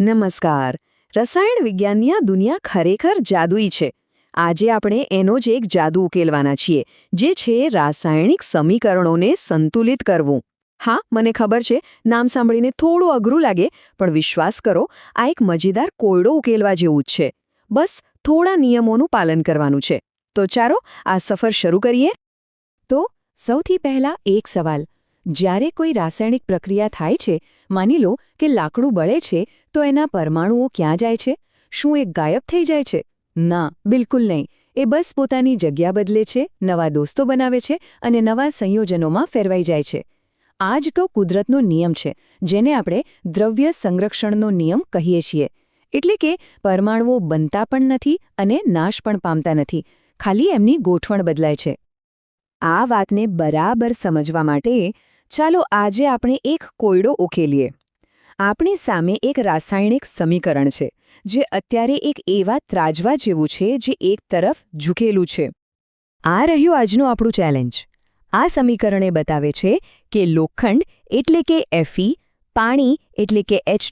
નમસ્કાર. રસાયણ વિજ્ઞાનની દુનિયા ખરેખર જાદુઈ છે. આજે આપણે એનો જ એક જાદુ ઉકેલવાના છીએ, જે છે રાસાયણિક સમીકરણોને સંતુલિત કરવું. હા, મને ખબર છે, નામ સાંભળીને થોડું અઘરું લાગે, પણ વિશ્વાસ કરો, આ એક મજેદાર કોયડો ઉકેલવા જેવું જ છે. બસ, થોડા નિયમોનું પાલન કરવાનું છે. તો ચાલો, આ સફર શરૂ કરીએ. તો, સૌથી પહેલા એક સવાલ. જ્યારે કોઈ રાસાયણિક પ્રક્રિયા થાય છે, માની લો કે લાકડું બળે છે, તો એના પરમાણુઓ ક્યાં જાય છે? શું એ ગાયબ થઈ જાય છે? ના, બિલકુલ નહીં. એ બસ પોતાની જગ્યા બદલે છે, નવા દોસ્તો બનાવે છે અને નવા સંયોજનોમાં ફેરવાઈ જાય છે. આ જ તો કુદરતનો નિયમ છે, જેને આપણે દ્રવ્ય સંરક્ષણનો નિયમ કહીએ છીએ. એટલે કે પરમાણુઓ બનતા પણ નથી અને નાશ પણ પામતા નથી. ખાલી એમની ગોઠવણ બદલાય છે. આ વાતને બરાબર સમજવા માટે ચાલો આજે આપણે એક કોયડો ઉકેલીએ. આપણી સામે એક રાસાયણિક સમીકરણ છે, જે અત્યારે એક એવા ત્રાજવા જેવું છે, જે એક તરફ ઝૂકેલું છે. આ રહ્યું આજનું આપણું ચેલેન્જ આ સમીકરણે બતાવે છે કે લોખંડ એટલે કે એફી પાણી એટલે કે એચ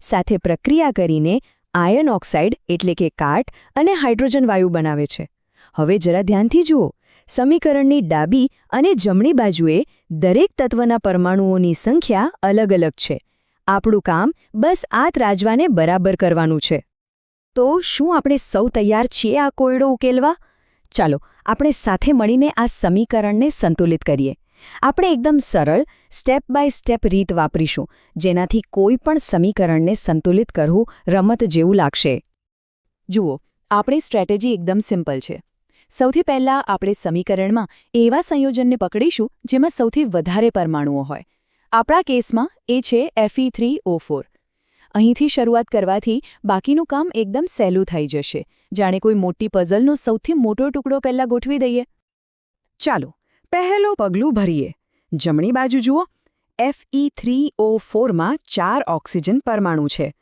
સાથે પ્રક્રિયા કરીને આયર્ન ઓક્સાઇડ એટલે કે કાટ અને હાઇડ્રોજન વાયુ બનાવે છે. હવે જરા ધ્યાનથી જુઓ. સમીકરણની ડાબી અને જમણી બાજુએ દરેક તત્વના પરમાણુઓની સંખ્યા અલગ અલગ છે. આપણું કામ બસ આ ત્રાજવાને બરાબર કરવાનું છે. તો શું આપણે સૌ તૈયાર છીએ આ કોયડો ઉકેલવા? ચાલો, આપણે સાથે મળીને આ સમીકરણને સંતુલિત કરીએ. આપણે એકદમ સરળ, સ્ટેપ બાય સ્ટેપ રીત વાપરીશું, જેનાથી કોઈ પણ સમીકરણને સંતુલિત કરવું રમત જેવું લાગશે. જુઓ, આપણી સ્ટ્રેટેજી એકદમ સિમ્પલ છે. સૌથી પહેલાં આપણે સમીકરણમાં એવા સંયોજનને પકડીશું જેમાં સૌથી વધારે પરમાણુઓ હોય. આપણા કેસમાં એ છે એફઈ થ્રી ઓ ફોર અહીંથી શરૂઆત કરવાથી બાકીનું કામ એકદમ સહેલું થઈ જશે. જાણે કોઈ મોટી પઝલનો સૌથી મોટો ટુકડો પહેલાં ગોઠવી દઈએ. ચાલો, પહેલો પગલું ભરીએ. જમણી બાજુ જુઓ. એફઈ થ્રી ઓ ફોરમાં ચાર ઓક્સિજન પરમાણુ છે.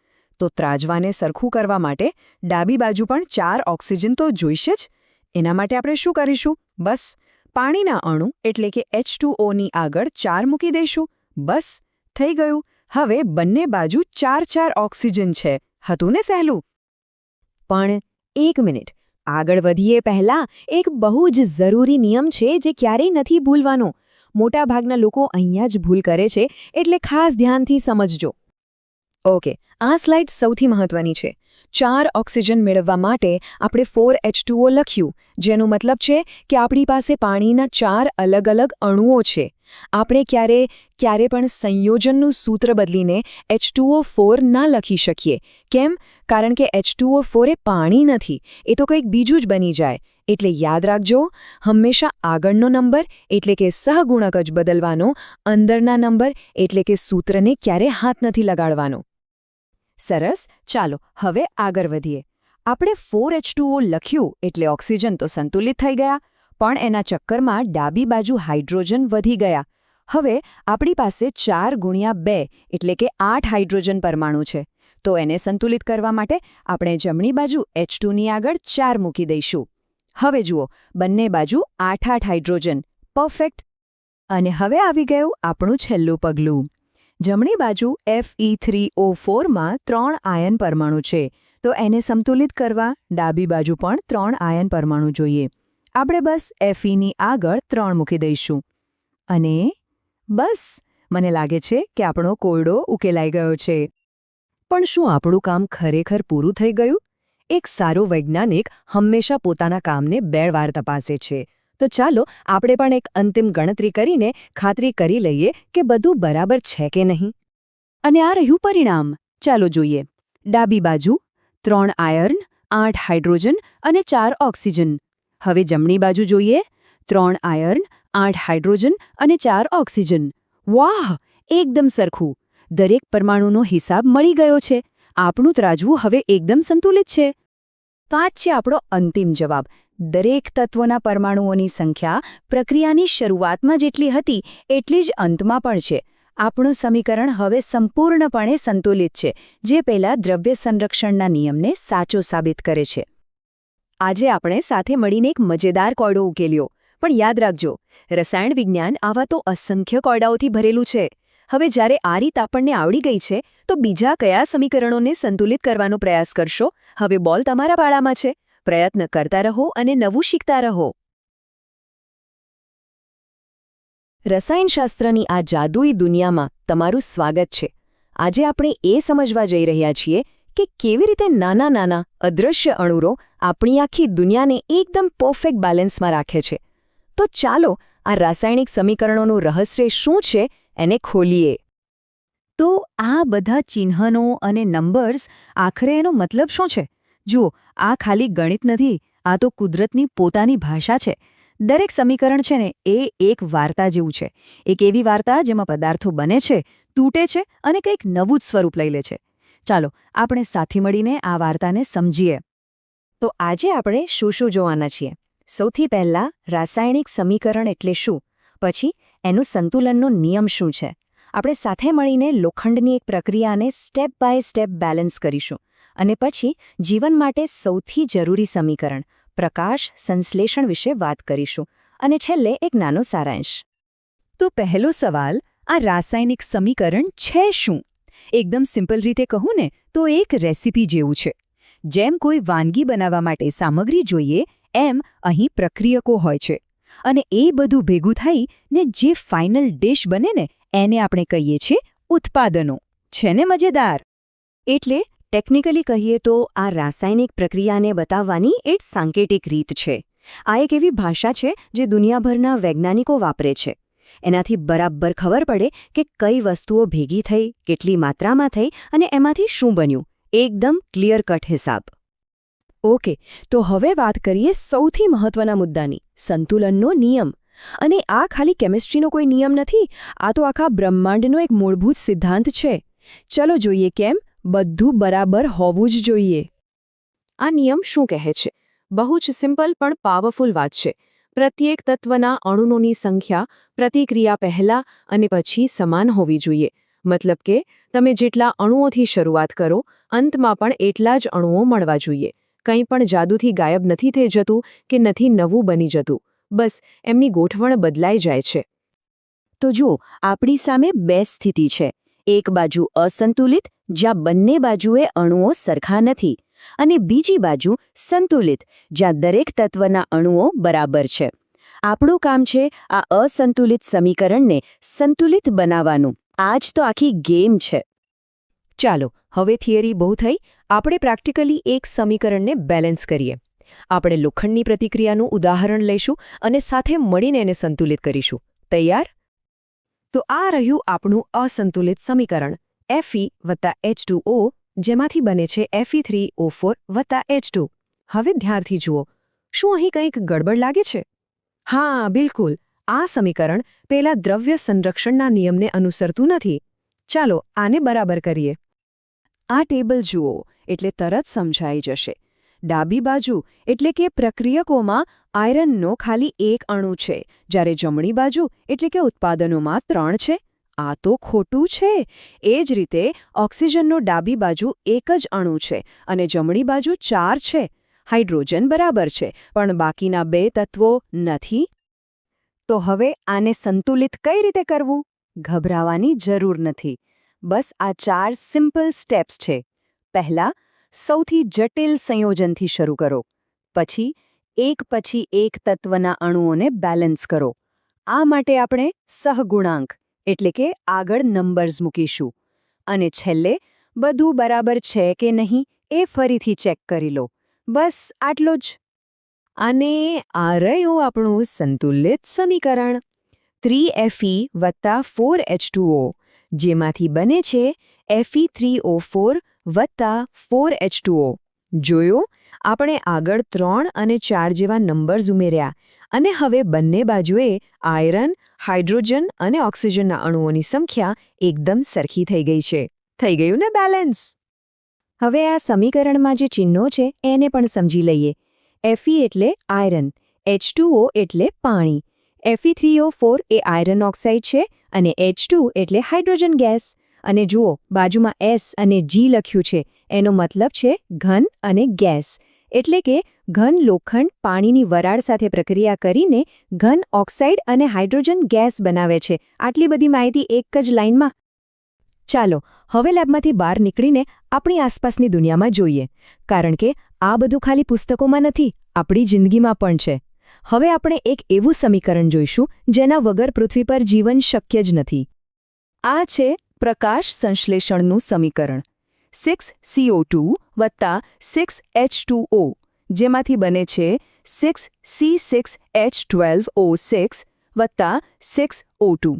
તો ત્રાજવાને સરખું કરવા માટે ડાબી બાજુ પણ ચાર ઓક્સિજન તો જોઈશે જ. એના માટે આપણે શું કરીશું? બસ, પાણીના અણુ એટલે કે એચની આગળ ચાર મૂકી દઈશું. બસ, થઈ ગયું. હવે બંને બાજુ ચાર ચાર ઓક્સિજન છે. હતું ને સહેલું? પણ એક મિનિટ. આગળ વધીએ પહેલાં એક બહુ જ જરૂરી નિયમ છે જે ક્યારેય નથી ભૂલવાનો. મોટાભાગના લોકો અહીંયા જ ભૂલ કરે છે, એટલે ખાસ ધ્યાનથી સમજજો. ઓકે, આ સ્લાઇડ સૌથી મહત્વની છે. ચાર ઓક્સિજન મેળવવા માટે આપણે ફોર એચ લખ્યું, જેનું મતલબ છે કે આપણી પાસે પાણીના ચાર અલગ અલગ અણુઓ છે. આપણે ક્યારે ક્યારે પણ સંયોજનનું સૂત્ર બદલીને એચ ફોર ના લખી શકીએ. કેમ? કારણ કે એચ ફોર એ પાણી નથી, એ તો કંઈક બીજું જ બની જાય. એટલે યાદ રાખજો, હંમેશા આગળનો નંબર એટલે કે સહગુણક જ બદલવાનો, અંદરના નંબર એટલે કે સૂત્રને ક્યારે હાથ નથી લગાડવાનો. સરસ, ચાલો, હવે આગળ વધીએ. આપણે ફોર એચ લખ્યું એટલે ઓક્સિજન તો સંતુલિત થઈ ગયા, પણ એના ચક્કરમાં ડાબી બાજુ હાઇડ્રોજન વધી ગયા. હવે આપણી પાસે ચાર ગુણ્યા બે, એટલે કે આઠ હાઇડ્રોજન પરમાણુ છે. તો એને સંતુલિત કરવા માટે આપણે જમણી બાજુ એચની આગળ ચાર મૂકી દઈશું. હવે જુઓ, બંને બાજુ આઠ આઠ હાઇડ્રોજન. પરફેક્ટ અને હવે આવી ગયું આપણું છેલ્લું પગલું. જમણી બાજુ એફઈ થ્રી ઓ ફોરમાં ત્રણ આયન પરમાણુ છે. તો એને સંતુલિત કરવા ડાબી બાજુ પણ ત્રણ આયન પરમાણુ જોઈએ. આપણે બસ એફઈની આગળ ત્રણ મૂકી દઈશું. અને બસ, મને લાગે છે કે આપણો કોયડો ઉકેલાઈ ગયો છે. પણ શું આપણું કામ ખરેખર પૂરું થઈ ગયું? એક સારો વૈજ્ઞાનિક હંમેશા પોતાના કામને બે વાર તપાસે છે. તો ચાલો આપણે પણ એક અંતિમ ગણતરી કરીને ખાતરી કરી લઈએ કે બધું બરાબર છે કે નહીં. અને આ રહ્યું પરિણામ. ચાલો જોઈએ. ડાબી બાજુ ત્રણ આયર્ન, આઠ હાઇડ્રોજન અને ચાર ઓક્સિજન. હવે જમણી બાજુ જોઈએ. ત્રણ આયર્ન, આઠ હાઇડ્રોજન અને ચાર ઓક્સિજન. વાહ! એકદમ સરખું. દરેક પરમાણુનો હિસાબ મળી ગયો છે. આપણું ત્રાજવું હવે એકદમ સંતુલિત છે. તો આ છે આપણો અંતિમ જવાબ. દરેક તત્વોના પરમાણુઓની સંખ્યા પ્રક્રિયાની શરૂઆતમાં જેટલી હતી, એટલી જ અંતમાં પણ છે. આપણું સમીકરણ હવે સંપૂર્ણપણે સંતુલિત છે, જે પહેલા દ્રવ્ય સંરક્ષણના નિયમને સાચો સાબિત કરે છે. આજે આપણે સાથે મળીને એક મજેદાર કોયડો ઉકેલ્યો. પણ યાદ રાખજો, રસાયણ વિજ્ઞાન આવા તો અસંખ્ય કોયડાઓથી ભરેલું છે. હવે જ્યારે આ રીત આપણને આવડી ગઈ છે, તો બીજા કયા સમીકરણોને સંતુલિત કરવાનો પ્રયાસ કરશો? હવે બોલ તમારા પાળામાં છે. પ્રયત્ન કરતા રહો અને નવું શીખતા રહો. રસાયણશાસ્ત્રની આ જાદુઈ દુનિયામાં તમારું સ્વાગત છે. આજે આપણે એ સમજવા જઈ રહ્યા છીએ કે કેવી રીતે નાના નાના અદૃશ્ય અણુરો આપણી આખી દુનિયાને એકદમ પરફેક્ટ બેલેન્સમાં રાખે છે. તો ચાલો આ રાસાયણિક સમીકરણોનું રહસ્ય શું છે એને ખોલીએ. તો આ બધા ચિહ્નો અને નંબર્સ આખરે એનો મતલબ શું છે? જુઓ, આ ખાલી ગણિત નથી, આ તો કુદરતની પોતાની ભાષા છે. દરેક સમીકરણ છે ને, એ એક વાર્તા જેવું છે. એક એવી વાર્તા જેમાં પદાર્થો બને છે, તૂટે છે અને કંઈક નવું જ સ્વરૂપ લઈ લે છે. ચાલો, આપણે સાથી મળીને આ વાર્તાને સમજીએ. તો આજે આપણે શું શું જોવાના છીએ? સૌથી પહેલાં રાસાયણિક સમીકરણ એટલે શું? પછી એનું સંતુલનનો નિયમ શું છે? આપણે સાથે મળીને લોખંડની એક પ્રક્રિયાને સ્ટેપ બાય સ્ટેપ બેલેન્સ કરીશું. અને પછી જીવન માટે સૌથી જરૂરી સમીકરણ, પ્રકાશ સંશ્લેષણ વિશે વાત કરીશું. અને છેલ્લે એક નાનો સારાંશ. તો પહેલો સવાલ, આ રાસાયણિક સમીકરણ છે શું? એકદમ સિમ્પલ રીતે કહું ને, તો એક રેસીપી જેવું છે. જેમ કોઈ વાનગી બનાવવા માટે સામગ્રી જોઈએ, એમ અહીં પ્રક્રિયકો હોય છે. અને એ બધું ભેગું થઈ ને જે ફાઇનલ ડિશ બને ને, એને આપણે કહીએ છીએ ઉત્પાદનો. છે ને મજેદાર? એટલે ટેકનિકલી કહીએ તો આ રાસાયણિક પ્રક્રિયાને બતાવવાની એક સાંકેતિક રીત છે. આ એક એવી ભાષા છે જે દુનિયાભરના વૈજ્ઞાનિકો વાપરે છે. એનાથી બરાબર ખબર પડે કે કઈ વસ્તુઓ ભેગી થઈ, કેટલી માત્રામાં થઈ અને એમાંથી શું બન્યું. એકદમ ક્લિયર કટ હિસાબ. ઓકે તો હવે વાત કરીએ સૌથી મહત્વના મુદ્દાની, સંતુલનનો નિયમ. અને આ ખાલી કેમિસ્ટ્રીનો કોઈ નિયમ નથી, આ તો આખા બ્રહ્માંડનો એક મૂળભૂત સિદ્ધાંત છે. ચલો જોઈએ કેમ? બધું બરાબર હોવું જ જોઈએ. આ નિયમ શું કહે છે? બહુ જ સિમ્પલ પણ પાવરફુલ વાત છે. પ્રત્યેક તત્વના અણુનોની સંખ્યા પ્રતિક્રિયા પહેલા અને પછી સમાન હોવી જોઈએ. મતલબ કે, તમે જેટલા અણુઓથી શરૂઆત કરો, અંતમાં પણ એટલા જ અણુઓ મળવા જોઈએ. કંઈ પણ જાદુથી ગાયબ નથી થઈ જતું કે નથી નવું બની જતું. બસ, એમની ગોઠવણ બદલાઈ જાય છે. તો જુઓ, આપણી સામે બે સ્થિતિ છે. એક બાજુ અસંતુલિત જ્યાં બંને બાજુએ અણુઓ સરખા નથી અને બીજી બાજુ સંતુલિત, જ્યાં દરેક તત્વના અણુઓ બરાબર છે. આપણું કામ છે આ અસંતુલિત સમીકરણને સંતુલિત બનાવવાનું. આ જ તો આખી ગેમ છે. ચાલો, હવે થિયરી બહુ થઈ. આપણે પ્રેક્ટિકલી એક સમીકરણને બેલેન્સ કરીએ. આપણે લોખંડની પ્રતિક્રિયાનું ઉદાહરણ લઈશું અને સાથે મળીને એને સંતુલિત કરીશું. તૈયાર? તો આ રહ્યું આપણું અસંતુલિત સમીકરણ. Fe વત્તા H2O જેમાંથી બને છે Fe3O4 વત્તા H2 હવે ધ્યાનથી જુઓ, શું અહીં કંઈક ગડબડ લાગે છે? હા, બિલકુલ. આ સમીકરણ પેલા દ્રવ્ય સંરક્ષણના નિયમને અનુસરતું નથી. ચાલો આને બરાબર કરીએ. આ ટેબલ જુઓ, એટલે તરત સમજાઈ જશે. ડાબી બાજુ, એટલે કે પ્રક્રિયકોમાં આયરનનો ખાલી એક અણુ છે. જ્યારે જમણી બાજુ, એટલે કે ઉત્પાદનોમાં ત્રણ છે. આ તો ખોટું છે. એ જ રીતે ઓક્સિજનનો ડાબી બાજુ એક જ અણુ છે અને જમણી બાજુ ચાર છે. હાઇડ્રોજન બરાબર છે, પણ બાકીના બે તત્વો નથી. તો હવે આને સંતુલિત કઈ રીતે કરવું? ગભરાવાની જરૂર નથી. બસ આ ચાર સિમ્પલ સ્ટેપ્સ છે. પહેલા, સૌથી જટિલ સંયોજનથી શરૂ કરો. પછી, એક પછી એક તત્વના અણુઓને બેલેન્સ કરો. આ માટે આપણે સહગુણાંક એટલે કે આગળ નંબર્સ મૂકીશું. અને છેલ્લે, બધું બરાબર છે કે નહીં એ ફરીથી ચેક કરી લો. બસ, આટલો જ. અને આ રહ્યું આપણું સંતુલિત સમીકરણ. થ્રી એફઈ વત્તા ફોર એચ ટુઓ જેમાંથી બને છે F E three O four વત્તા ફોર એચ જોયો? આપણે આગળ ત્રણ અને ચાર જેવા નંબર્સ ઉમેર્યા. અને હવે બંને બાજુએ આયરન હાઇડ્રોજન અને ઓક્સિજનના અણુઓની સંખ્યા એકદમ સરખી થઈ ગઈ છે. થઈ ગયું ને બેલેન્સ? હવે આ સમીકરણમાં જે ચિહ્નો છે, એને પણ સમજી લઈએ. એફઈ એટલે આયરન એચ એટલે પાણી. F E three O four એ આયરન ઓક્સાઇડ છે અને એચ એટલે હાઇડ્રોજન ગેસ. અને જુઓ, બાજુમાં એસ અને જી લખ્યું છે. એનો મતલબ છે ઘન અને ગેસ. એટલે કે ઘન લોખંડ પાણીની વરાળ સાથે પ્રક્રિયા કરીને ઘન ઓક્સાઇડ અને હાઇડ્રોજન ગેસ બનાવે છે. આટલી બધી માહિતી એક જ લાઇનમાં? ચાલો, હવે લેબમાંથી બહાર નીકળીને આપણી આસપાસની દુનિયામાં જોઈએ. કારણ કે આ બધું ખાલી પુસ્તકોમાં નથી, આપણી જિંદગીમાં પણ છે. હવે આપણે એક એવું સમીકરણ જોઈશું, જેના વગર પૃથ્વી પર જીવન શક્ય જ નથી. આ છે પ્રકાશ સંશ્લેષણનું સમીકરણ. સિક્સ સીઓ ટુ વત્તા સિક્સ એચ ટુ ઓ જેમાંથી બને છે six C six H twelve O six વત્તા સિક્સ ઓ ટુ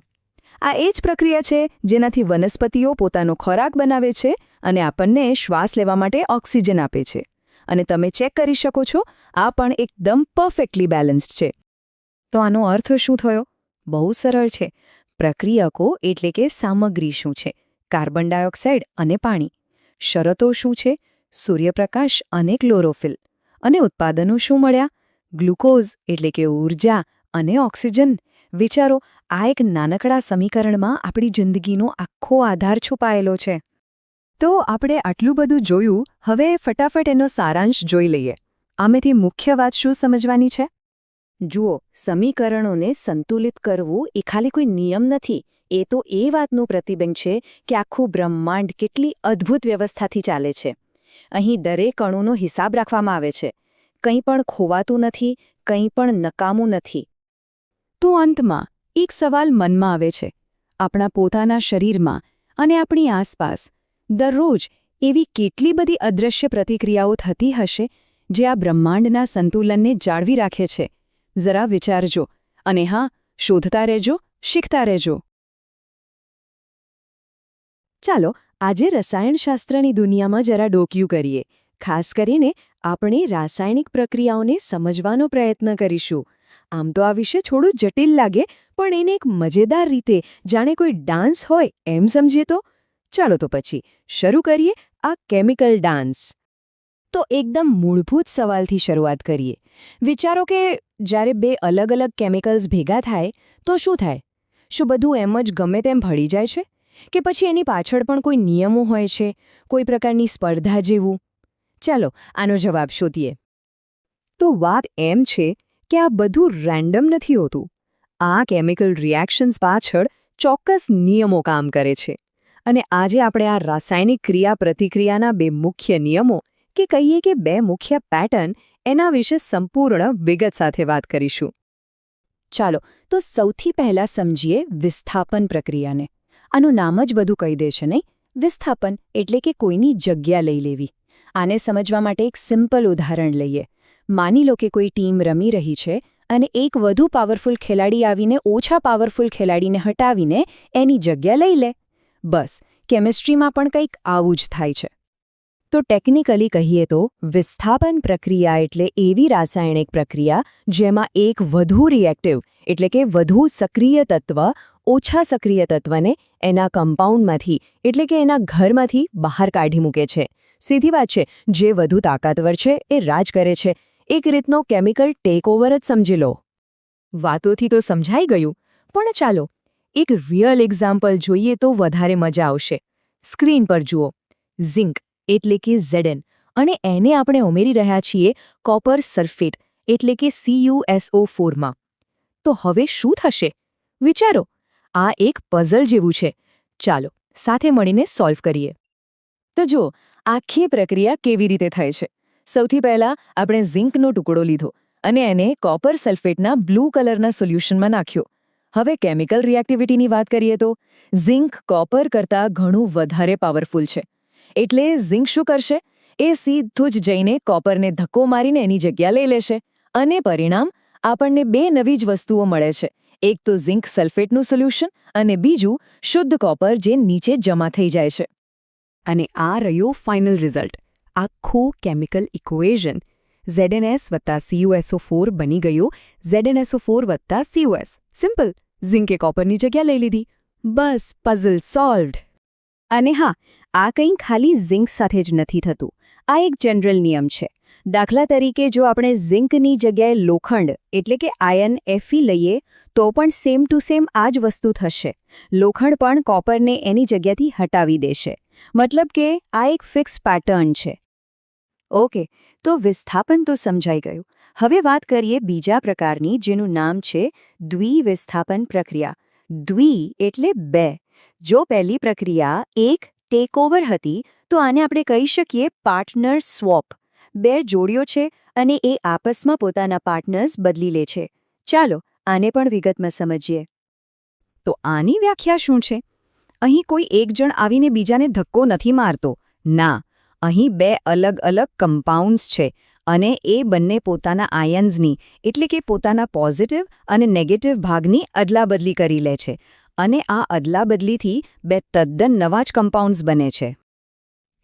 આ એ જ પ્રક્રિયા છે જેનાથી વનસ્પતિઓ પોતાનો ખોરાક બનાવે છે અને આપણને શ્વાસ લેવા માટે ઓક્સિજન આપે છે. અને તમે ચેક કરી શકો છો, આ પણ એકદમ પરફેક્ટલી બેલેન્સ્ડ છે. તો આનો અર્થ શું થયો? બહુ સરળ છે. પ્રક્રિયકો એટલે કે સામગ્રી શું છે? કાર્બન ડાયોક્સાઇડ અને પાણી. શરતો શું છે? સૂર્યપ્રકાશ અને ક્લોરોફિલ. અને ઉત્પાદનો શું મળ્યા? ગ્લુકોઝ એટલે કે ઊર્જા અને ઓક્સિજન. વિચારો, આ એક નાનકડા સમીકરણમાં આપણી જિંદગીનો આખો આધાર છુપાયેલો છે. તો આપણે આટલું બધું જોયું, હવે ફટાફટ એનો સારાંશ જોઈ લઈએ. આમેથી મુખ્ય વાત શું સમજવાની છે? જુઓ, સમીકરણોને સંતુલિત કરવું એ ખાલી કોઈ નિયમ નથી. એ તો એ વાતનું પ્રતિબિંબ છે કે આખું બ્રહ્માંડ કેટલી અદ્ભુત વ્યવસ્થાથી ચાલે છે. અહીં દરેક અણુનો હિસાબ રાખવામાં આવે છે. કંઈ પણ ખોવાતું નથી, કંઈ પણ નકામું નથી. તો અંતમાં, એક સવાલ મનમાં આવે છે. આપણા પોતાના શરીરમાં અને આપણી આસપાસ દરરોજ એવી કેટલી બધી અદૃશ્ય પ્રતિક્રિયાઓ થતી હશે જે આ બ્રહ્માંડના સંતુલનને જાળવી રાખે છે? જરા વિચારજો. અને હા, શોધતા રહેજો, શીખતા રહેજો. ચાલો આજે રસાયણશાસ્ત્રની દુનિયામાં જરા ડોક્યું કરીએ. ખાસ કરીને આપણે રાસાયણિક પ્રક્રિયાઓને સમજવાનો પ્રયત્ન કરીશું. આમ તો આ વિશે થોડું જટિલ લાગે, પણ એને એક મજેદાર રીતે જાણે કોઈ ડાન્સ હોય એમ સમજીએ તો? ચાલો તો પછી, શરૂ કરીએ આ કેમિકલ ડાન્સ. તો એકદમ મૂળભૂત સવાલથી શરૂઆત કરીએ. વિચારો કે જ્યારે બે અલગ અલગ કેમિકલ્સ ભેગા થાય, તો શું થાય? શું બધું એમ જ ગમે તેમ ભળી જાય છે? કે પછી એની પાછળ પણ કોઈ નિયમો હોય છે? કોઈ પ્રકારની સ્પર્ધા જેવું? ચાલો, આનો જવાબ શોધીએ. તો વાત એમ છે કે આ બધું રેન્ડમ નથી હોતું. આ કેમિકલ રિએક્શન્સ પાછળ ચોક્કસ નિયમો કામ કરે છે. અને આજે આપણે આ રાસાયણિક ક્રિયા પ્રતિક્રિયાના બે મુખ્ય નિયમો કે કહીએ કે બે મુખ્ય પેટર્ન એના વિશે સંપૂર્ણ વિગત સાથે વાત કરીશું. ચાલો, તો સૌથી પહેલા સમજીએ વિસ્થાપન પ્રક્રિયાને. આનું નામ જ બધું કહી દે છે, નહીં? વિસ્થાપન એટલે કે કોઈની જગ્યા લઈ લેવી. આને સમજવા માટે એક સિમ્પલ ઉદાહરણ લઈએ. માની લો કે કોઈ ટીમ રમી રહી છે અને એક વધુ પાવરફુલ ખેલાડી આવીને ઓછા પાવરફુલ ખેલાડીને હટાવીને એની જગ્યા લઈ લે. બસ, કેમિસ્ટ્રીમાં પણ કંઈક આવું જ થાય છે. તો ટેકનિકલી કહીએ તો, વિસ્થાપન પ્રક્રિયા એટલે એવી રાસાયણિક પ્રક્રિયા જેમાં એક વધુ રિએક્ટિવ એટલે કે વધુ સક્રિય તત્વ ઓછા સક્રિય તત્વને એના કમ્પાઉન્ડમાંથી, એટલે કે એના ઘરમાંથી બહાર કાઢી મૂકે છે. સીધી વાત છે, જે વધુ તાકાતવર છે, એ રાજ કરે છે. એક રીતનો કેમિકલ ટેકઓવર જ સમજી લો. વાતોથી તો સમજાઈ ગયું, પણ ચાલો, એક રિયલ એક્ઝામ્પલ જોઈએ તો વધારે મજા આવશે. સ્ક્રીન પર જુઓ, ઝિંક, એટલે કે ઝેડન, અને એને આપણે ઉમેરી રહ્યા છીએ કોપર સલ્ફેટ, એટલે કે સીયુએસઓ ફોરમાં તો હવે શું થશે? વિચારો આ એક પઝલ જેવું છે. ચાલો, સાથે મળીને સોલ્વ કરીએ. તો જો આખી પ્રક્રિયા કેવી રીતે થાય છે. સૌથી પહેલા આપણે ઝિંકનો ટુકડો લીધો અને એને કોપર સલ્ફેટના બ્લુ કલરના સોલ્યુશનમાં નાખ્યો. હવે કેમિકલ રિએક્ટિવિટીની વાત કરીએ તો, ઝિંક કોપર કરતાં ઘણું વધારે પાવરફુલ છે. એટલે ઝિંક શું કરશે? એ સીધું જ જઈને કોપરને ધક્કો મારીને એની જગ્યા લઈ લેશે અને પરિણામ આપણને બે નવી જ વસ્તુઓ મળે છે. એક તો ઝિંક સલ્ફેટનું સોલ્યુશન અને બીજું શુદ્ધ કોપર જે નીચે જમા થઈ જાય છે. અને આ રહ્યો ફાઇનલ રિઝલ્ટ આખું કેમિકલ ઇક્વેઝન ZnS વત્તા CuSO4 ફોર બની ગયું. ZnSO4 ફોર વત્તા CuS સિમ્પલ ઝિંકે કોપરની જગ્યા લઈ લીધી. બસ પઝલ સોલ્વડ અને હા આ કંઈ ખાલી ઝિંક સાથે જ નથી થતું. આ એક જનરલ નિયમ છે. દાખલા તરીકે જો આપણે ઝિંકની જગ્યાએ લોખંડ, એટલે કે આયન એફી લઈએ, તો પણ સેમ ટુ સેમ આ જ વસ્તુ થશે. લોખંડ પણ કોપરને એની જગ્યાથી હટાવી દેશે. મતલબ કે આ એક ફિક્સ પેટર્ન છે. ઓકે તો વિસ્થાપન તો સમજાઈ ગયું. હવે વાત કરીએ બીજા પ્રકારની જેનું નામ છે દ્વિવિસ્થાપન પ્રક્રિયા. દ્વિ એટલે બે. જો પહેલી પ્રક્રિયા એક ટેકઓવર હતી, તો આને આપણે કહી શકીએ પાર્ટનર સ્વોપ બે જોડીઓ છે અને એ આપસમાં પોતાના પાર્ટનર્સ બદલી લે છે. ચાલો, આને પણ વિગતમાં સમજીએ. તો આની વ્યાખ્યા શું છે? અહીં કોઈ એક જણ આવીને બીજાને ધક્કો નથી મારતો. ના, અહીં બે અલગ અલગ કમ્પાઉન્ડ્સ છે અને એ બંને પોતાના આયન્સની એટલે કે પોતાના પોઝિટિવ અને નેગેટિવ ભાગની અદલાબદલી કરી લે છે. અને આ અદલાબદલીથી બે તદ્દન નવા જ કમ્પાઉન્ડ્સ બને છે.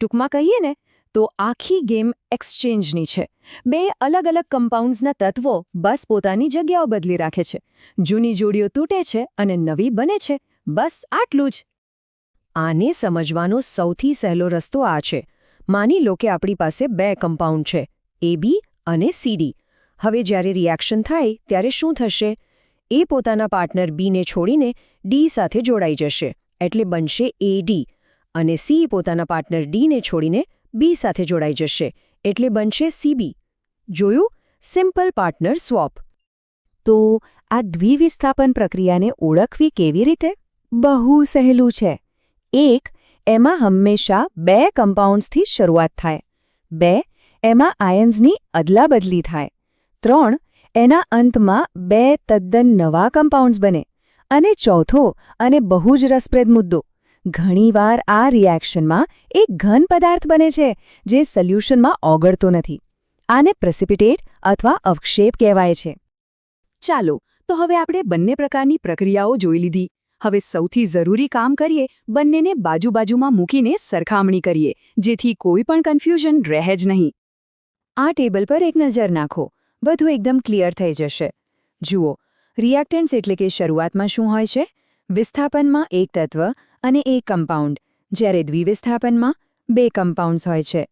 ટૂંકમાં કહીએ ને, તો આખી ગેમ એક્સચેન્જની છે. બે અલગ અલગ કમ્પાઉન્ડ્સના તત્વો બસ પોતાની જગ્યાઓ બદલી રાખે છે. જૂની જોડીઓ તૂટે છે અને નવી બને છે. બસ આટલું જ. આને સમજવાનો સૌથી સહેલો રસ્તો આ છે. માની લો કે આપણી પાસે બે કમ્પાઉન્ડ છે એબી અને સીડી હવે જ્યારે રિએક્શન થાય, ત્યારે શું થશે? એ પોતાના પાર્ટનર બીને છોડીને ડી સાથે જોડાઈ જશે. એટલે બનશે એ ડી. અને સી પોતાના પાર્ટનર ડીને છોડીને બી સાથે જોડાઈ જશે. એટલે બનશે સીબી જોયું? Simple partner swap. તો આ દ્વિવિસ્થાપન પ્રક્રિયાને ઓળખવી કેવી રીતે? બહુ સહેલું છે. એક, એમાં હંમેશા બે કમ્પાઉન્ડ્સથી શરૂઆત થાય. બે, એમાં આયન્સની અદલાબદલી થાય. ત્રણ એના અંતમાં બે તદ્દન નવા કમ્પાઉન્ડ્સ બને. અને ચોથો અને બહુ જ રસપ્રદ મુદ્દો. ઘણીવાર આ રિએક્શનમાં એક ઘન પદાર્થ બને છે, જે સોલ્યુશનમાં ઓગળતો નથી. આને પ્રેસિપિટેટ અથવા અવક્ષેપ કહેવાય છે. ચાલો, તો હવે આપણે બંને પ્રકારની પ્રક્રિયાઓ જોઈ લીધી. હવે સૌથી જરૂરી કામ કરીએ, બંનેને બાજુ બાજુમાં મૂકીને સરખામણી કરીએ, જેથી કોઈ પણ કન્ફ્યુઝન રહે જ નહીં. આ ટેબલ પર એક નજર નાખો. બધું એકદમ ક્લિયર થઈ જશે. જુઓ રિએક્ટન્ટ્સ એટલે કે શરૂઆતમાં શું હોય છે? વિસ્થાપનમાં એક તત્વ અને એક કમ્પાઉન્ડ જ્યારે દ્વિવિસ્થાપનમાં બે કમ્પાઉન્ડ્સ હોય છે.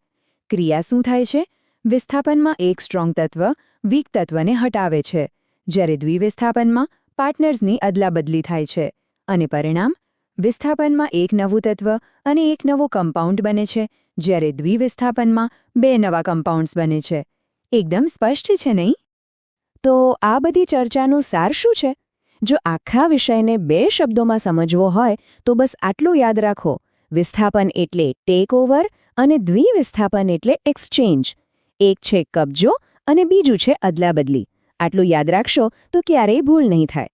ક્રિયા શું થાય છે? વિસ્થાપનમાં એક સ્ટ્રોંગ તત્વ વીક તત્વને હટાવે છે. જ્યારે દ્વિવિસ્થાપનમાં પાર્ટનર્સની અદલાબદલી થાય છે. અને પરિણામ? વિસ્થાપનમાં એક નવું તત્વ અને એક નવો કમ્પાઉન્ડ બને છે. જ્યારે દ્વિવિસ્થાપનમાં બે નવા કમ્પાઉન્ડ્સ બને છે. એકદમ સ્પષ્ટ છે, નહીં? તો આ બધી ચર્ચાનું સાર શું છે? જો આખા વિષયને બે શબ્દોમાં સમજવો હોય, તો બસ આટલું યાદ રાખો. વિસ્થાપન એટલે ટેક ઓવર અને દ્વિવિસ્થાપન એટલે એક્સચેન્જ એક છે કબજો અને બીજું છે અદલાબદલી. આટલું યાદ રાખશો તો ક્યારેય ભૂલ નહીં થાય.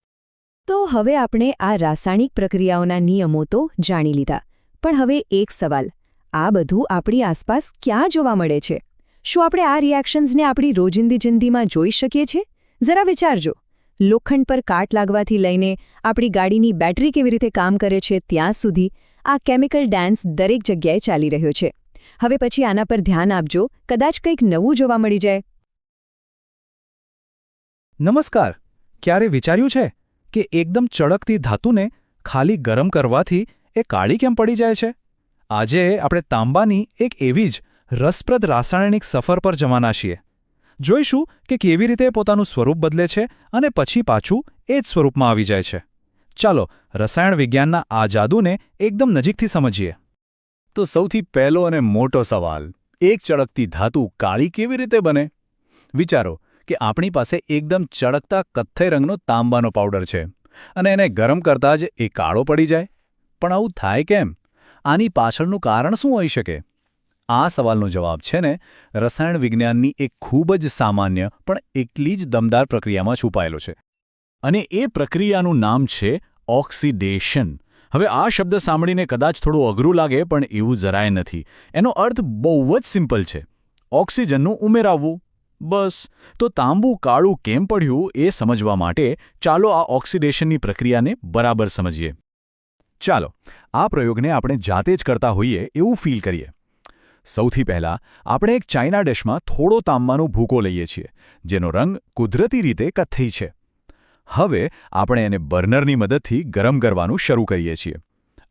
તો હવે આપણે આ રાસાયણિક પ્રક્રિયાઓના નિયમો તો જાણી લીધા. પણ હવે એક સવાલ. આ બધું આપણી આસપાસ ક્યાં જોવા મળે છે? શું આપણે આ રિએક્શન્સને આપણી રોજિંદી જિંદગીમાં જોઈ શકીએ છીએ? જરા વિચારજો. લોખંડ પર કાટ લાગવાથી લઈને આપણી ગાડીની બેટરી કેવી રીતે કામ કરે છે ત્યાં સુધી આ કેમિકલ ડાન્સ દરેક જગ્યાએ ચાલી રહ્યો છે. હવે પછી આના પર ધ્યાન આપજો. કદાચ કંઈક નવું જોવા મળી જાય. નમસ્કાર. ક્યારે વિચાર્યું છે કે એકદમ ચળકતી ધાતુને ખાલી ગરમ કરવાથી એ કાળી કેમ પડી જાય છે? આજે આપણે તાંબાની એક એવી જ રસપ્રદ રાસાયણિક સફર પર જવાના છીએ. જોઈશું કે કેવી રીતે પોતાનું સ્વરૂપ બદલે છે અને પછી પાછું એ જ સ્વરૂપમાં આવી જાય છે. ચાલો, રસાયણ વિજ્ઞાનના આ જાદુને એકદમ નજીકથી સમજીએ. તો સૌથી પહેલો અને મોટો સવાલ, એક ચળકતી ધાતુ કાળી કેવી રીતે બને? વિચારો કે આપણી પાસે એકદમ ચળકતા કથ્થઈ રંગનો તાંબાનો પાવડર છે અને એને ગરમ કરતાં જ એ કાળો પડી જાય. પણ આવું થાય કેમ? આની પાછળનું કારણ શું હોઈ શકે? આ સવાલનો જવાબ છે ને, રસાયણ વિજ્ઞાનની એક ખૂબ જ સામાન્ય પણ એટલી જ દમદાર પ્રક્રિયામાં છુપાયેલો છે. અને એ પ્રક્રિયાનું નામ છે ઓક્સિડેશન. હવે આ શબ્દ સાંભળીને કદાચ થોડું અઘરું લાગે, પણ એવું જરાય નથી. એનો અર્થ બહુ જ સિમ્પલ છે. ઓક્સિજનનું ઉમેરાવવું. બસ. તો તાંબુ કાળું કેમ પડ્યું એ સમજવા માટે ચાલો આ ઓક્સિડેશનની પ્રક્રિયાને બરાબર સમજીએ. ચાલો, આ પ્રયોગને આપણે જાતે જ કરતા હોઈએ એવું ફીલ કરીએ. સૌથી પહેલાં આપણે એક ચાઇના ડિશમાં થોડો તાંબાનો ભૂકો લઈએ છીએ, જેનો રંગ કુદરતી રીતે કથ્થઈ છે. હવે આપણે એને બર્નરની મદદથી ગરમ કરવાનું શરૂ કરીએ છીએ.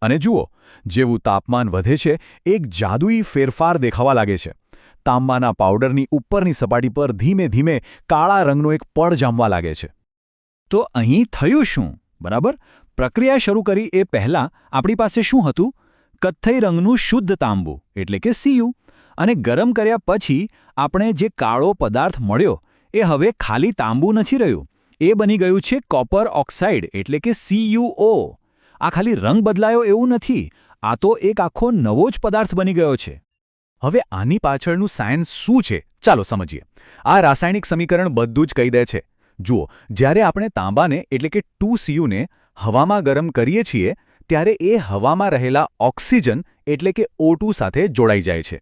અને જુઓ, જેવું તાપમાન વધે છે, એક જાદુઈ ફેરફાર દેખાવા લાગે છે. તાંબાના પાવડરની ઉપરની સપાટી પર ધીમે ધીમે કાળા રંગનો એક પડ જામવા લાગે છે. તો અહીં થયું શું? બરાબર? પ્રક્રિયા શરૂ કરી એ પહેલાં આપણી પાસે શું હતું? કથ્થઈ રંગનું શુદ્ધ તાંબુ, એટલે કે સીયુ. અને ગરમ કર્યા પછી આપણે જે કાળો પદાર્થ મળ્યો, એ હવે ખાલી તાંબુ નથી રહ્યું. એ બની ગયું છે કોપર ઓક્સાઇડ, એટલે કે સીયુઓ. આ ખાલી રંગ બદલાયો એવું નથી. આ તો એક આખો નવો જ પદાર્થ બની ગયો છે. હવે આની પાછળનું સાયન્સ શું છે? ચાલો સમજીએ. આ રાસાયણિક સમીકરણ બધું જ કહી દે છે. જુઓ, જ્યારે આપણે તાંબાને, એટલે કે ટુ સીયુને, હવામાં ગરમ કરીએ છીએ ત્યારે એ હવામાં રહેલા ઓક્સિજન એટલે કે ઓટુ સાથે જોડાઈ જાય છે.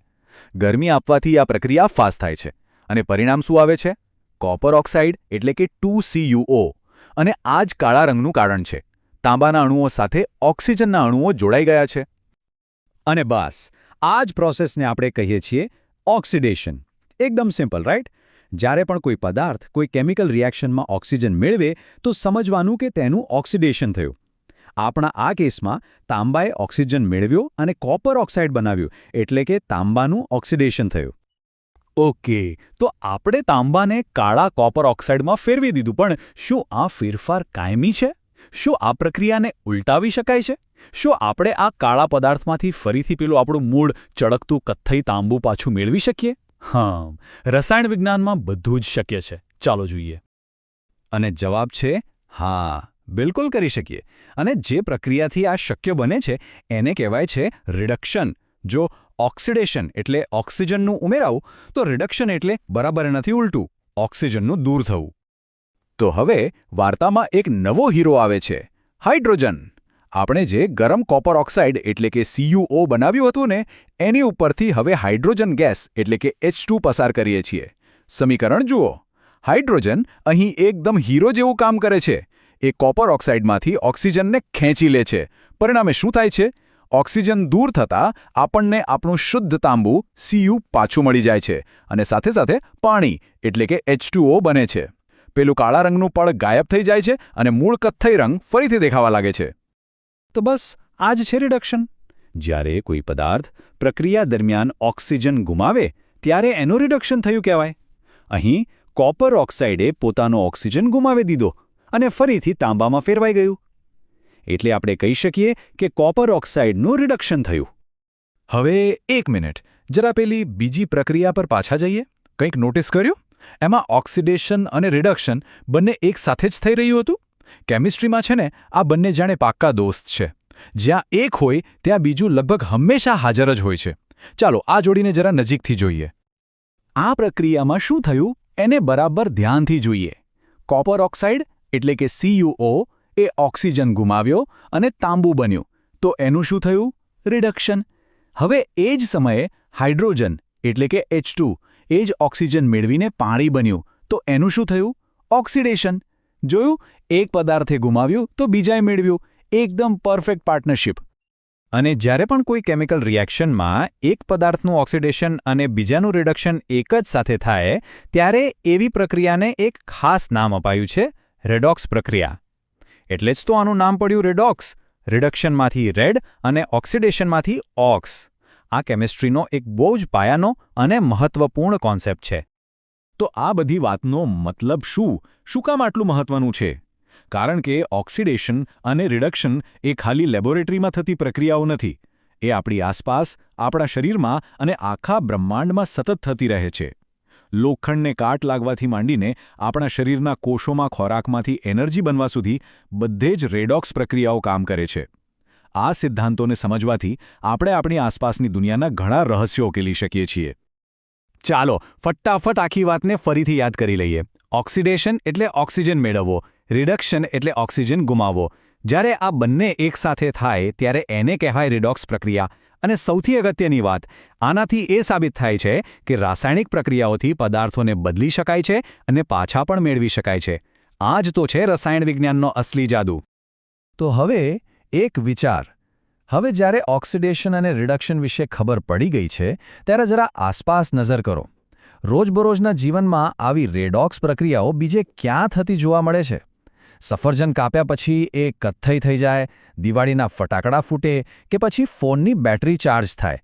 ગરમી આપવાથી આ પ્રક્રિયા ફાસ્ટ થાય છે. અને પરિણામ શું આવે છે? કોપર ઓક્સાઇડ એટલે કે ટુ સીયુઓ અને આ જ કાળા રંગનું કારણ છે. તાંબાના અણુઓ સાથે ઓક્સિજનના અણુઓ જોડાઈ ગયા છે. અને બસ, આ જ પ્રોસેસને આપણે કહીએ છીએ ઓક્સિડેશન. એકદમ સિમ્પલ, રાઈટ? જ્યારે પણ કોઈ પદાર્થ કોઈ કેમિકલ રિએક્શનમાં ઓક્સિજન મેળવે, તો સમજવાનું કે તેનું ઓક્સિડેશન થયું. આપણા આ કેસમાં તાંબાએ ઓક્સિજન મેળવ્યો અને કોપર ઓક્સાઇડ બનાવ્યું, એટલે કે તાંબાનું ઓક્સિડેશન થયું. ઓકે, તો આપણે તાંબાને કાળા કોપર ઓક્સાઇડમાં ફેરવી દીધું, પણ શું આ ફેરફાર કાયમી છે? શું આ પ્રક્રિયાને ઉલટાવી શકાય છે? શું આપણે આ કાળા પદાર્થમાંથી ફરીથી પેલું આપણું મૂળ ચળકતું કથ્થઈ તાંબુ પાછું મેળવી શકીએ? હા રસાયણ વિજ્ઞાનમાં બધું જ શક્ય છે. ચાલો જોઈએ. અને જવાબ છે હા. બિલકુલ કરી શકીએ. અને જે પ્રક્રિયાથી આ શક્ય બને છે, એને કહેવાય છે રિડક્શન જો ઓક્સિડેશન એટલે ઓક્સિજનનું ઉમેરાવું, તો રિડક્શન એટલે બરાબર નથી ઉલટું ઓક્સિજનનું દૂર થવું. તો હવે વાર્તામાં એક નવો હીરો આવે છે હાઇડ્રોજન આપણે જે ગરમ કોપર ઓક્સાઇડ એટલે કે સીયુઓ બનાવ્યું હતું ને, એની ઉપરથી હવે હાઇડ્રોજન ગેસ એટલે કે એચ પસાર કરીએ છીએ. સમીકરણ જુઓ. હાઇડ્રોજન અહીં એકદમ હીરો જેવું કામ કરે છે. એ કોપર ઓક્સાઇડમાંથી ઓક્સિજનને ખેંચી લે છે. પરિણામે શું થાય છે? ઓક્સિજન દૂર થતાં આપણને આપણું શુદ્ધ તાંબુ સીયુ પાછું મળી જાય છે અને સાથે સાથે પાણી, એટલે કે એચ બને છે. પેલું કાળા રંગનું પડ ગાયબ થઈ જાય છે અને મૂળ કથ્થઈ રંગ ફરીથી દેખાવા લાગે છે. તો બસ, આ જ છે રિડક્શન જ્યારે કોઈ પદાર્થ પ્રક્રિયા દરમિયાન ઓક્સિજન ગુમાવે, ત્યારે એનું રિડક્શન થયું કહેવાય. અહીં કોપર ઓક્સાઇડે પોતાનો ઓક્સિજન ગુમાવી દીધો. અને ફરીથી તાંબામાં ફેરવાઈ ગયું. એટલે આપણે કહી શકીએ કે કોપર ઓક્સાઇડનું રિડક્શન થયું. હવે એક મિનિટ. જરા પેલી બીજી પ્રક્રિયા પર પાછા જઈએ. કંઈક નોટિસ કર્યું? એમાં ઓક્સિડેશન અને રિડક્શન બંને એક સાથે જ થઈ રહ્યું હતું? કેમિસ્ટ્રીમાં છે ને, આ બંને જાણે પાક્કા દોસ્ત છે. જ્યાં એક હોય, ત્યાં બીજું લગભગ હંમેશા હાજર જ હોય છે. ચાલો, આ જોડીને જરા નજીકથી જોઈએ. આ પ્રક્રિયામાં શું થયું? એને બરાબર ધ્યાનથી જોઈએ. કોપર ઓક્સાઇડ એટલે કે સીયુઓ એ ઓક્સિજન ગુમાવ્યો અને તાંબુ બન્યું. તો એનું શું થયું? રિડક્શન હવે એ જ સમયે હાઇડ્રોજન, એટલે કે એચ એ જ ઓક્સિજન મેળવીને પાણી બન્યું. તો એનું શું થયું? ઓક્સિડેશન જોયું? એક પદાર્થે ગુમાવ્યું, તો બીજાએ મેળવ્યું. એકદમ પરફેક્ટ પાર્ટનરશિપ અને જ્યારે પણ કોઈ કેમિકલ રિએક્શનમાં એક પદાર્થનું ઓક્સિડેશન અને બીજાનું રિડક્શન એક જ સાથે થાય, ત્યારે એવી પ્રક્રિયાને એક ખાસ નામ અપાયું છે રેડોક્સ પ્રક્રિયા. એટલે જ તો આનું નામ પડ્યું રેડોક્સ. રિડક્શનમાંથી રેડ અને ઓક્સિડેશનમાંથી ઓક્સ. આ કેમિસ્ટ્રીનો એક બહુ જ પાયાનો અને મહત્વપૂર્ણ કોન્સેપ્ટ છે. તો આ બધી વાતનો મતલબ શું? શું કામ આટલું મહત્વનું છે? કારણ કે ઓક્સિડેશન અને રિડક્શન એ ખાલી લેબોરેટરીમાં થતી પ્રક્રિયાઓ નથી. એ આપણી આસપાસ, આપણા શરીરમાં અને આખા બ્રહ્માંડમાં સતત થતી રહે છે. લોખંડને કાટ લાગવાથી માંડીને આપણા શરીરના કોષોમાં ખોરાકમાંથી એનર્જી બનવા સુધી બધે જ રેડોક્સ પ્રક્રિયાઓ કામ કરે છે. આ સિદ્ધાંતોને સમજવાથી આપણે આપણી આસપાસની દુનિયાના ઘણા રહસ્યો ઉકેલી શકીએ છીએ. ચાલો, ફટાફટ આખી વાતને ફરીથી યાદ કરી લઈએ. ઓક્સિડેશન એટલે ઓક્સિજન મેળવવો, રિડક્શન એટલે ઓક્સિજન ગુમાવવો. જ્યારે આ બંને એકસાથે થાય, ત્યારે એને કહેવાય રિડોક્સ પ્રક્રિયા. અને સૌથી અગત્યની વાત, આનાથી એ સાબિત થાય છે કે રાસાયણિક પ્રક્રિયાઓથી પદાર્થોને બદલી શકાય છે અને પાછા પણ મેળવી શકાય છે. આ જ તો છે રસાયણ વિજ્ઞાનનો અસલી જાદુ. તો હવે એક વિચાર. હવે જ્યારે ઓક્સિડેશન અને રિડક્શન વિશે ખબર પડી ગઈ છે, ત્યારે જરા આસપાસ નજર કરો. રોજબરોજના જીવનમાં આવી રેડોક્સ પ્રક્રિયાઓ બીજે ક્યાં થતી જોવા મળે છે? સફરજન કાપ્યા પછી એ કથ્થઈ થઈ જાય, દિવાળીના ફટાકડા ફૂટે કે પછી ફોનની બેટરી ચાર્જ થાય.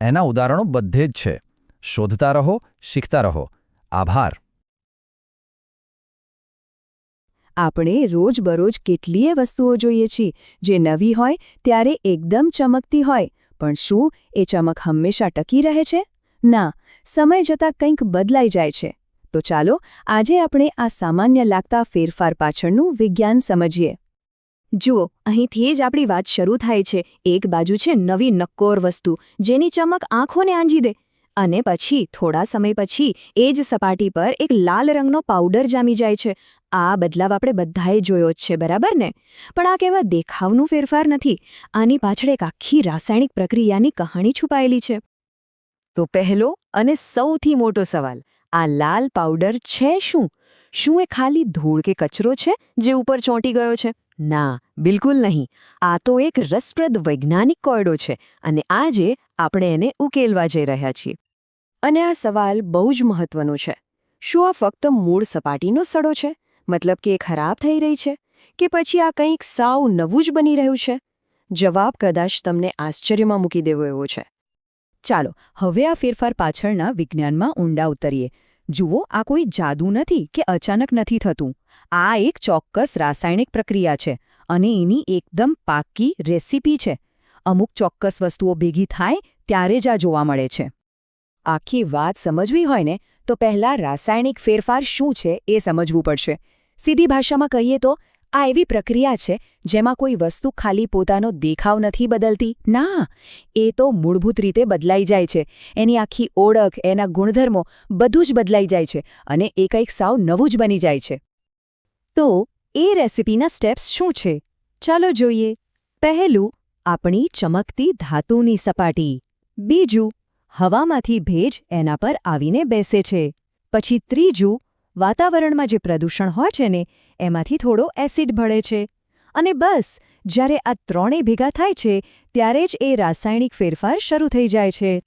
એના ઉદાહરણો બધે જ છે. શોધતા રહો, શીખતા રહો. આભાર. આપણે રોજબરોજ કેટલીય વસ્તુઓ જોઈએ છીએ. જે નવી હોય, ત્યારે એકદમ ચમકતી હોય. પણ શું એ ચમક હંમેશા ટકી રહે છે? ના, સમય જતાં કંઈક બદલાઈ જાય છે. તો ચાલો, આજે આપણે આ સામાન્ય લાગતા ફેરફાર પાછળનું વિજ્ઞાન સમજીએ. જુઓ, અહીંથી જ આપણી વાત શરૂ થાય છે. એક બાજુ છે નવી નક્કોર વસ્તુ, જેની ચમક આંખોને આંજી દે. અને પછી, થોડા સમય પછી, એ જ સપાટી પર એક લાલ રંગનો પાવડર જામી જાય છે. આ બદલાવ આપણે બધાએ જોયો જ છે, બરાબર ને? પણ આ કેવા દેખાવનું ફેરફાર નથી. આની પાછળ એક આખી રાસાયણિક પ્રક્રિયાની કહાણી છુપાયેલી છે. તો પહેલો અને સૌથી મોટો સવાલ આ લાલ પાવડર છે શું? શું એ ખાલી ધૂળ કે કચરો છે જે ઉપર ચોંટી ગયો છે? ના, બિલકુલ નહીં. આ તો એક રસપ્રદ વૈજ્ઞાનિક કોયડો છે અને આજે આપણે એને ઉકેલવા જઈ રહ્યા છીએ. અને આ સવાલ બહુ જ મહત્વનો છે. શું આ ફક્ત મૂળ સપાટીનો સડો છે? મતલબ કે એ ખરાબ થઈ રહી છે? કે પછી આ કંઈક સાવ નવું જ બની રહ્યું છે? જવાબ કદાચ તમને આશ્ચર્યમાં મૂકી દેવો એવો છે. ચાલો, હવે આ ફેરફાર પાછળના વિજ્ઞાનમાં ઊંડા ઉતરીએ. જુઓ, આ કોઈ જાદુ નથી કે અચાનક નથી થતું. આ એક ચોક્કસ રાસાયણિક પ્રક્રિયા છે અને એની એકદમ પાક્કી રેસીપી છે. અમુક ચોક્કસ વસ્તુઓ ભેગી થાય ત્યારે જ આ જોવા મળે છે. આખી વાત સમજવી હોય ને, તો પહેલાં રાસાયણિક ફેરફાર શું છે એ સમજવું પડશે. સીધી ભાષામાં કહીએ તો આ એવી પ્રક્રિયા છે જેમાં કોઈ વસ્તુ ખાલી પોતાનો દેખાવ નથી બદલતી. ના, એ તો મૂળભૂત રીતે બદલાઈ જાય છે. એની આખી ઓળખ, એના ગુણધર્મો બધું જ બદલાઈ જાય છે અને એ કંઈક સાવ નવું જ બની જાય છે. તો એ રેસિપીના સ્ટેપ્સ શું છે? ચાલો જોઈએ. પહેલું, આપણી ચમકતી ધાતુની સપાટી. બીજું, હવામાંથી ભેજ એના પર આવીને બેસે છે. પછી ત્રીજું, વાતાવરણમાં જે પ્રદૂષણ હોય છે ને એમાંથી થોડો એસિડ ભળે છે. અને બસ, જ્યારે આ ત્રણેય ભેગા થાય છે, ત્યારે જ એ રાસાયણિક ફેરફાર શરૂ થઈ જાય છે.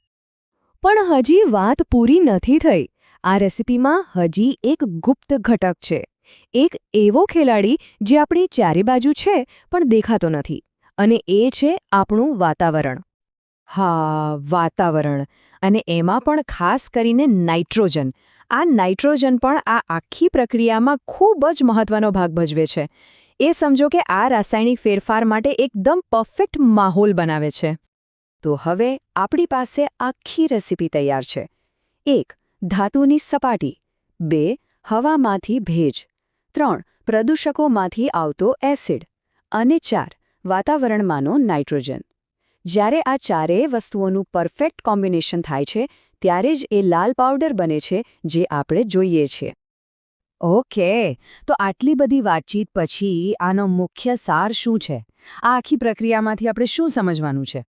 પણ હજી વાત પૂરી નથી થઈ. આ રેસિપીમાં હજી એક ગુપ્ત ઘટક છે. એક એવો ખેલાડી જે આપણી ચારે બાજુ છે, પણ દેખાતો નથી. અને એ છે આપણું વાતાવરણ. હા, વાતાવરણ. અને એમાં પણ ખાસ કરીને નાઇટ્રોજન. આ નાઇટ્રોજન પણ આ આખી પ્રક્રિયામાં ખૂબ જ મહત્વનો ભાગ ભજવે છે. એ સમજો કે આ રાસાયણિક ફેરફાર માટે એકદમ પરફેક્ટ માહોલ બનાવે છે. તો હવે આપણી પાસે આખી રેસીપી તૈયાર છે. એક, ધાતુની સપાટી. બે, હવામાંથી ભેજ. ત્રણ, પ્રદૂષકોમાંથી આવતો એસિડ. અને ચાર, વાતાવરણમાંનો નાઇટ્રોજન. જ્યારે આ ચારેય વસ્તુઓનું પરફેક્ટ કોમ્બિનેશન થાય છે ત્યારે જ એ લાલ પાવડર બને છે, જે આપણે જોઈએ છીએ ઓકે, તો આટલી બધી વાતચીત પછી આનો મુખ્ય સાર શું છે? આ આખી પ્રક્રિયામાંથી આપણે શું સમજવાનું છે?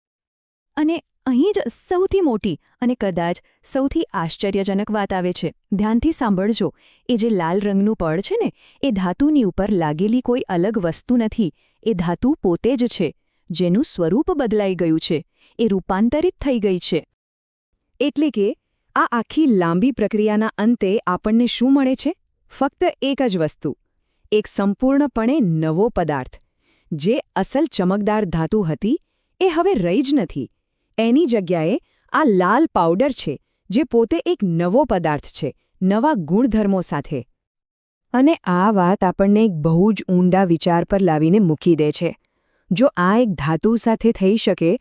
અને અહીં જ સૌથી મોટી અને કદાચ સૌથી આશ્ચર્યજનક વાત આવે છે. ધ્યાનથી સાંભળજો, એ જે લાલ રંગનું પડ છે ને, એ ધાતુની ઉપર લાગેલી કોઈ અલગ વસ્તુ નથી. એ ધાતુ પોતે જ છે, જેનું સ્વરૂપ બદલાઈ ગયું છે. એ રૂપાંતરિત થઈ ગઈ છે. એટલે કે, આ આખી લાંબી પ્રક્રિયાના અંતે આપણને શું મળે છે? ફક્ત એક જ વસ્તુ, એક સંપૂર્ણપણે નવો પદાર્થ. જે અસલ ચમકદાર ધાતુ હતી, એ હવે રહી જ નથી. એની જગ્યાએ આ લાલ પાવડર છે, જે પોતે એક નવો પદાર્થ છે, નવા ગુણધર્મો સાથે. અને આ વાત આપણને એક બહુ જ ઊંડા વિચાર પર લાવીને મૂકી દે છે. જો આ એક ધાતુ સાથે થઈ શકે,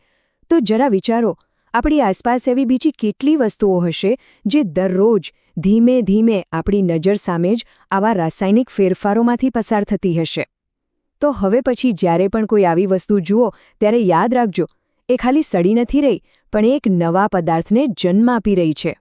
તો જરા વિચારો આપણી આસપાસ એવી બીજી કેટલી વસ્તુઓ હશે જે દરરોજ ધીમે ધીમે આપણી નજર સામે જ આવા રાસાયણિક ફેરફારોમાંથી પસાર થતી હશે. તો હવે પછી જ્યારે પણ કોઈ આવી વસ્તુ જુઓ, ત્યારે યાદ રાખજો, એ ખાલી સડી નથી રહી, પણ એક નવા પદાર્થને જન્મ આપી રહી છે.